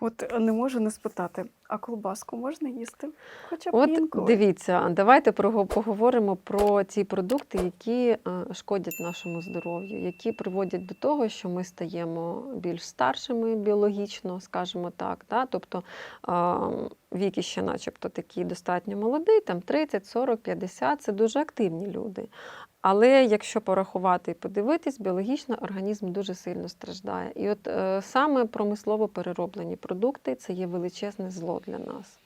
От не можу не спитати, а колбаску можна їсти? Хоча б От інколи. дивіться, давайте поговоримо про ті продукти, які е, шкодять нашому здоров'ю, які приводять до того, що ми стаємо більш старшими біологічно, скажімо так. Да? Тобто віки ще, начебто, такі достатньо молодий, там 30, 40, 50 це дуже активні люди. Але якщо порахувати і подивитись, біологічно організм дуже сильно страждає. І от е, саме промислово перероблені продукти це є величезне зло для нас.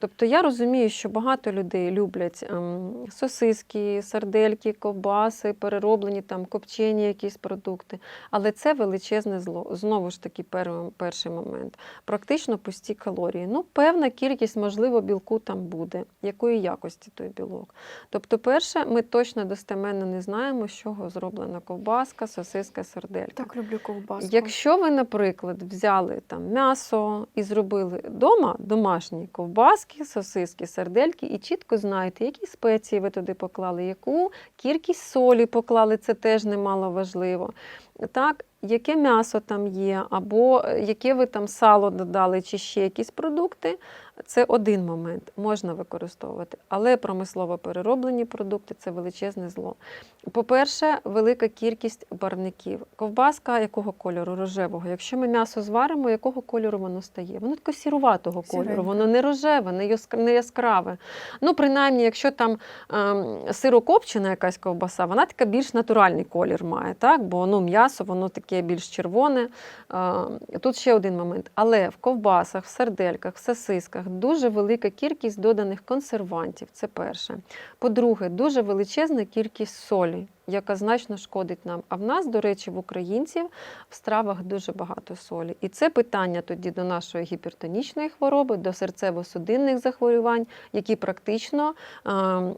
Тобто я розумію, що багато людей люблять ем, сосиски, сардельки, ковбаси, перероблені там копчені якісь продукти. Але це величезне зло. Знову ж таки, пер- перший момент. Практично пусті калорії. Ну, певна кількість, можливо, білку там буде. Якої якості той білок? Тобто, перше, ми точно достеменно не знаємо, з чого зроблена ковбаска, сосиска, сарделька. Так люблю ковбаску. Якщо ви, наприклад, взяли там м'ясо і зробили вдома домашні ковбаски, сосиски, сардельки, і чітко знаєте, які спеції ви туди поклали, яку кількість солі поклали, це теж немало важливо. Так, яке м'ясо там є, або е, яке ви там сало додали, чи ще якісь продукти, це один момент, можна використовувати. Але промислово перероблені продукти це величезне зло. По-перше, велика кількість барвників. Ковбаска якого кольору? Рожевого. Якщо ми м'ясо зваримо, якого кольору воно стає? Воно таке сіруватого кольору, воно не рожеве, не не яскраве. Ну, принаймні, якщо там ем, сирокопчена якась ковбаса, вона така більш натуральний колір має, так? бо ну, м'ясо воно таке більш червоне. Тут ще один момент. Але в ковбасах, в сердельках, в сосисках дуже велика кількість доданих консервантів. Це перше. По-друге, дуже величезна кількість солі, яка значно шкодить нам. А в нас, до речі, в українців в стравах дуже багато солі. І це питання тоді до нашої гіпертонічної хвороби, до серцево-судинних захворювань, які практично е,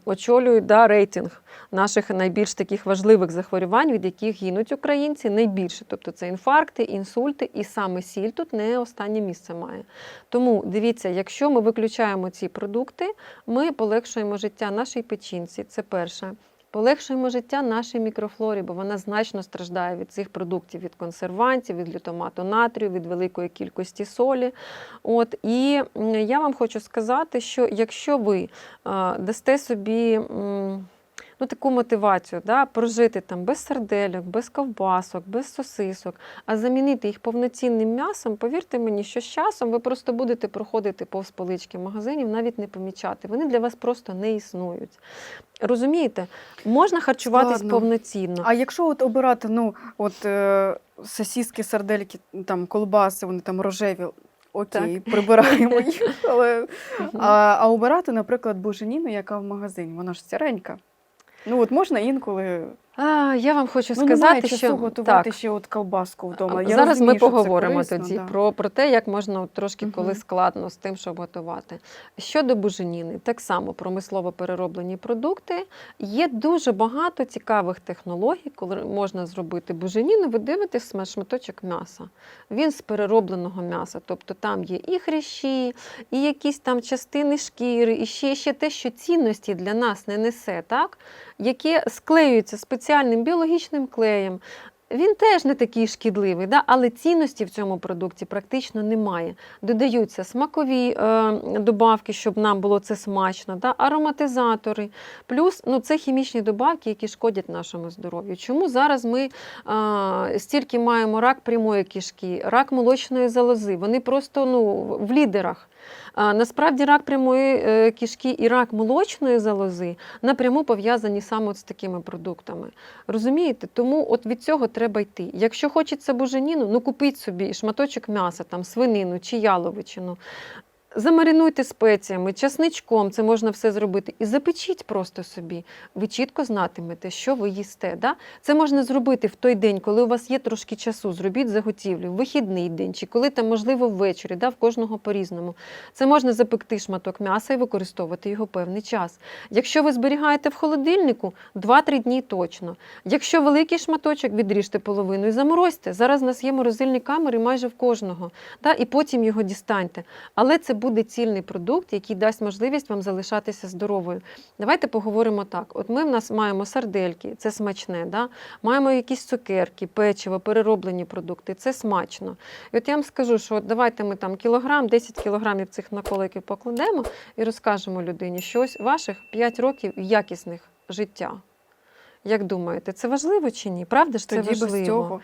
очолюють да, рейтинг наших найбільш таких важливих захворювань, від яких гинуть українці найбільше. Тобто це інфаркти, інсульти, і саме сіль тут не останнє місце має. Тому дивіться, якщо ми виключаємо ці продукти, ми полегшуємо життя нашій печінці. Це перше. Полегшуємо життя нашій мікрофлорі, бо вона значно страждає від цих продуктів, від консервантів, від глютамату натрію, від великої кількості солі. От і я вам хочу сказати, що якщо ви дасте собі. Ну, таку мотивацію да, прожити там без сардельок, без ковбасок, без сосисок, а замінити їх повноцінним м'ясом, повірте мені, що з часом ви просто будете проходити повз полички магазинів, навіть не помічати. Вони для вас просто не існують. Розумієте, можна харчуватись Складно. повноцінно. А якщо от обирати, ну, от е, сосіски, сардельки, там, колбаси, вони там рожеві, окей, прибираємо їх. Але, а, а обирати, наприклад, буженіну, яка в магазині, вона ж сіренька. Ну, от можна інколи. А, я вам хочу Ну, сказати, часу що готувати так, ще от колбаску вдома. Я Зараз розумію, ми поговоримо корисно, тоді да. про, про те, як можна от трошки коли складно з тим, щоб готувати. Щодо буженіни, так само промислово перероблені продукти. Є дуже багато цікавих технологій, коли можна зробити буженіну. Ви дивитесь шматочок м'яса. Він з переробленого м'яса. Тобто там є і хрящі, і якісь там частини шкіри, і ще, ще те, що цінності для нас не несе, так? яке склеюється спеціальним біологічним клеєм. Він теж не такий шкідливий, да? але цінності в цьому продукті практично немає. Додаються смакові е, добавки, щоб нам було це смачно, да? ароматизатори. Плюс ну, це хімічні добавки, які шкодять нашому здоров'ю. Чому зараз ми е, стільки маємо рак прямої кишки, рак молочної залози? Вони просто ну, в лідерах. Насправді рак прямої кішки кишки і рак молочної залози напряму пов'язані саме от з такими продуктами. Розумієте? Тому от від цього треба йти. Якщо хочеться буженіну, ну купіть собі шматочок м'яса, там свинину чи яловичину. Замаринуйте спеціями, часничком, це можна все зробити. І запечіть просто собі. Ви чітко знатимете, що ви їсте. Да? Це можна зробити в той день, коли у вас є трошки часу. Зробіть заготівлю, в вихідний день, чи коли там, можливо, ввечері, да? в кожного по-різному. Це можна запекти шматок м'яса і використовувати його певний час. Якщо ви зберігаєте в холодильнику, 2-3 дні точно. Якщо великий шматочок, відріжте половину і заморозьте. Зараз у нас є морозильні камери майже в кожного. Да? І потім його дістаньте. Але це буде цільний продукт, який дасть можливість вам залишатися здоровою. Давайте поговоримо так. От ми в нас маємо сардельки, це смачне, да? маємо якісь цукерки, печиво, перероблені продукти, це смачно. І от я вам скажу, що от давайте ми там кілограм, 10 кілограмів цих наколиків покладемо і розкажемо людині, що ось ваших 5 років якісних життя. Як думаєте, це важливо чи ні? Правда ж це Тоді важливо? без цього.